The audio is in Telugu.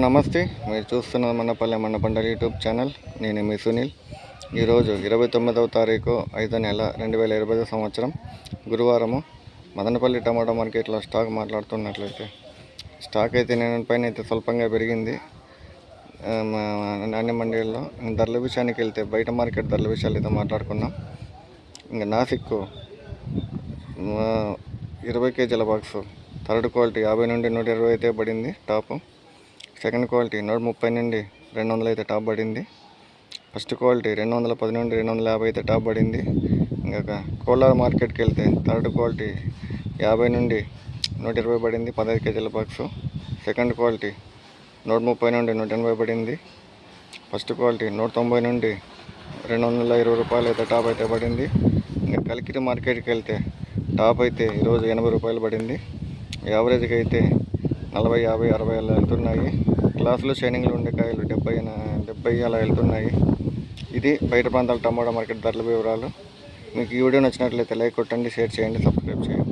నమస్తే. మీరు చూస్తున్న మన్నపల్లె మన్నపండల యూట్యూబ్ ఛానల్. నేను మీ సునీల్. ఈరోజు ఇరవై తొమ్మిదవ తారీఖు ఐదో నెల రెండు వేల ఇరవై సంవత్సరం. గురువారము మదనపల్లి టమాటో మార్కెట్లో స్టాక్ మాట్లాడుతున్నట్లయితే. స్టాక్ అయితే నేను పైన అయితే స్వల్పంగా పెరిగింది. మా నాణ్య మండీల్లో ధరల విషయానికి వెళ్తే బయట మార్కెట్ ధరల విషయాలు అయితే మాట్లాడుకున్నాం. ఇంకా నాసిక్ ఇరవై కేజీల బాక్సు. థర్డ్ క్వాలిటీ యాభై నుండి నూట ఇరవై అయితే పడింది టాపు. సెకండ్ క్వాలిటీ నూట ముప్పై నుండి రెండు వందలు అయితే టాప్ పడింది. ఫస్ట్ క్వాలిటీ రెండు వందల పది నుండి రెండు వందల యాభై అయితే టాప్ పడింది. ఇంకా కోలార్ మార్కెట్కి వెళ్తే థర్డ్ క్వాలిటీ యాభై నుండి నూట ఇరవై పడింది పదహైదు కేజీల బాక్స్. సెకండ్ క్వాలిటీ నూట ముప్పై నుండి నూట ఎనభై పడింది. ఫస్ట్ క్వాలిటీ నూట తొంభై నుండి రెండు వందల ఇరవై రూపాయలు అయితే టాప్ అయితే పడింది. ఇంకా కలికిరి మార్కెట్కి వెళ్తే టాప్ అయితే ఈరోజు ఎనభై రూపాయలు పడింది. యావరేజ్కి అయితే నలభై యాభై అరవై అలా వెళ్తున్నాయి. గ్లాసులు షైనింగ్లు ఉండే కాయలు డెబ్బై డెబ్బై అలా వెళ్తున్నాయి. ఇది బయట ప్రాంతాల టమోటా మార్కెట్ ధరల వివరాలు. మీకు ఈ వీడియో నచ్చినట్లయితే లైక్ కొట్టండి షేర్ చేయండి సబ్స్క్రైబ్ చేయండి.